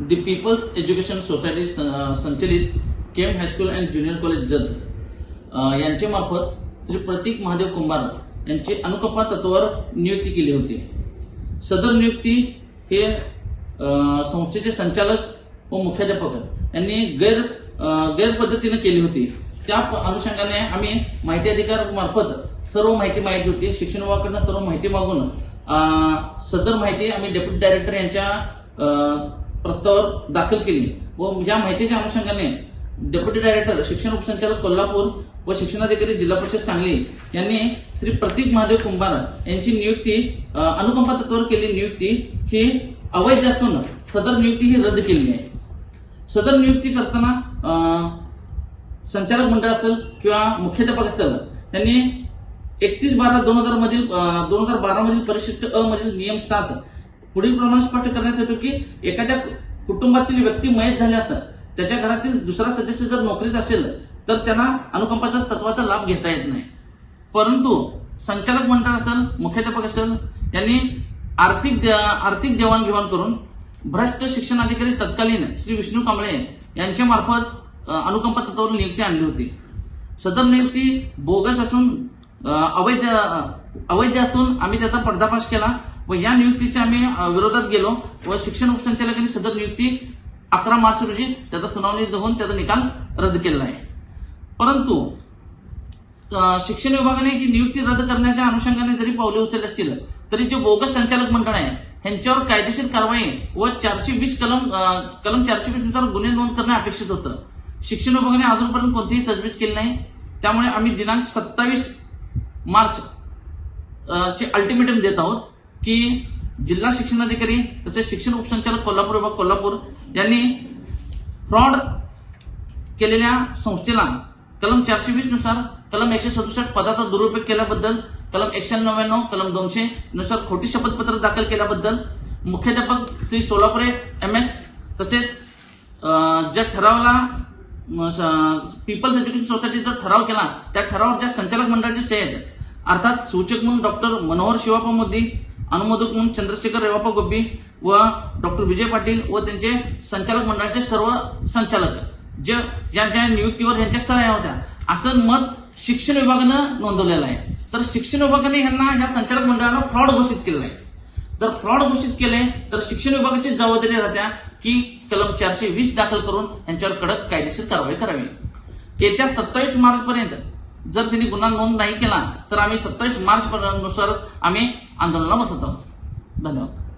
The people's education society संचलित Kem high school and junior college Jath अ, यांचे मार्फत श्री प्रतीक महादेव कुंभार यांची अनुकंपा तत्वावर नियुक्ती केली होती. सदर नियुक्ती हे संस्थेचे संचालक व मुख्याध्यापक यांनी गैर अ, गैरपद्धतीने केली होती. त्या अनुषंगाने आम्ही माहिती अधिकार मार्फत सर्व माहिती माहिती होती. शिक्षण विभागाकडनं सर्व माहिती मागून सदर माहिती आम्ही डेप्युटी डायरेक्टर यांच्या प्रस्तावावर दाखल केली. व या माहितीच्या अनुषंगाने डेप्युटी डायरेक्टर शिक्षण उपसंचालक कोल्हापूर व शिक्षणाधिकारी जिल्हा परिषद सांगली यांनी श्री प्रतीक महादेव कुंभार यांची नियुक्ती अनुकंपा तत्वावर केलेली नियुक्ती ही अवैध असून सदर नियुक्ती ही रद्द केली आहे. सदर नियुक्ती करताना संचालक मंडळ असेल किंवा मुख्याध्यापक असेल त्यांनी एकतीस बारा दोन हजार मधील दोन हजार बारा मधील परिशिष्ट अ मधील नियम सात पुढील प्रमाणे स्पष्ट करण्यात येतो की एखाद्या कुटुंबातील व्यक्ती मयत झाले असेल त्याच्या घरातील दुसरा सदस्य जर नोकरीत असेल तर त्यांना अनुकंपाच्या तत्वाचा लाभ घेता येत नाही. परंतु संचालक मंडळ असेल मुख्याध्यापक असेल यांनी आर्थिक दे- आर्थिक देवाणघेवाण करून भ्रष्ट शिक्षण अधिकारी तत्कालीन श्री विष्णू कांबळे यांच्या मार्फत अनुकंप अनुकंपा तत्वावर नियुक्ती आणली होती. सदर नियुक्ती बोगस असून अवैध अवैध असून आम्ही त्याचा पर्दाफाश केला. व या नियुक्तीच्या आम्ही विरोधात गेलो व शिक्षण उपसंचालकांनी सदर नियुक्ती अकरा मार्च रोजी त्याचा सुनावणी होऊन त्याचा निकाल रद्द केलेला आहे. परंतु शिक्षण विभागाने ही नियुक्ती रद्द करण्याच्या अनुषंगाने जरी पावले उचलली असतील तरी जे बोगस संचालक मंडळ आहे ह्यांच्यावर कायदेशीर कारवाई व चारशे वीस कलम कलम चारशे वीसनुसार गुन्हे नोंद करणे अपेक्षित होतं. शिक्षण विभागाने अजूनपर्यंत कोणतीही तजवीज केली नाही. त्यामुळे आम्ही दिनांक सत्तावीस मार्च चे अल्टिमेटम देत आहोत. की जिल्हा शिक्षणाधिकारी तसेच शिक्षण उपसंचालक कोल्हापूर विभाग कोल्हापूर यांनी फ्रॉड केलेल्या संस्थेला कलम चारशे वीसनुसार कलम एकशे सदुसष्ट पदाचा दुरुपयोग केल्याबद्दल कलम एकशे नव्याण्णव कलम दोनशे नुसार खोटी शपथपत्र दाखल केल्याबद्दल मुख्याध्यापक श्री सोलापुरे एम एस तसेच ज्या ठरावाला पीपल्स एज्युकेशन सोसायटीचा ठराव केला त्या ठरावावर ज्या संचालक मंडळाचे सह्य आहेत अर्थात सूचक म्हणून डॉक्टर मनोहर शिवापा मोदी अनुमोदक म्हणून चंद्रशेखर रेवापा गोब्बी व डॉक्टर विजय पाटील व त्यांचे संचालक मंडळाचे सर्व संचालक जे ज्या ज्या नियुक्तीवर यांच्या सह्या होत्या असं मत शिक्षण विभागानं नोंदवलेलं आहे. तर शिक्षण विभागाने यांना ह्या संचालक मंडळाला फ्रॉड घोषित केलं आहे. जर फ्रॉड घोषित केले तर शिक्षण विभागाची जबाबदारी राहत्या की कलम चारशे वीस दाखल करून यांच्यावर कडक कायदेशीर कारवाई करावी. येत्या सत्तावीस मार्च पर्यंत जर त्यांनी गुन्हा नोंद नाही केला तर आम्ही सत्तावीस मार्च नुसारच आम्ही आंदोलनाला बसत. आहोत धन्यवाद.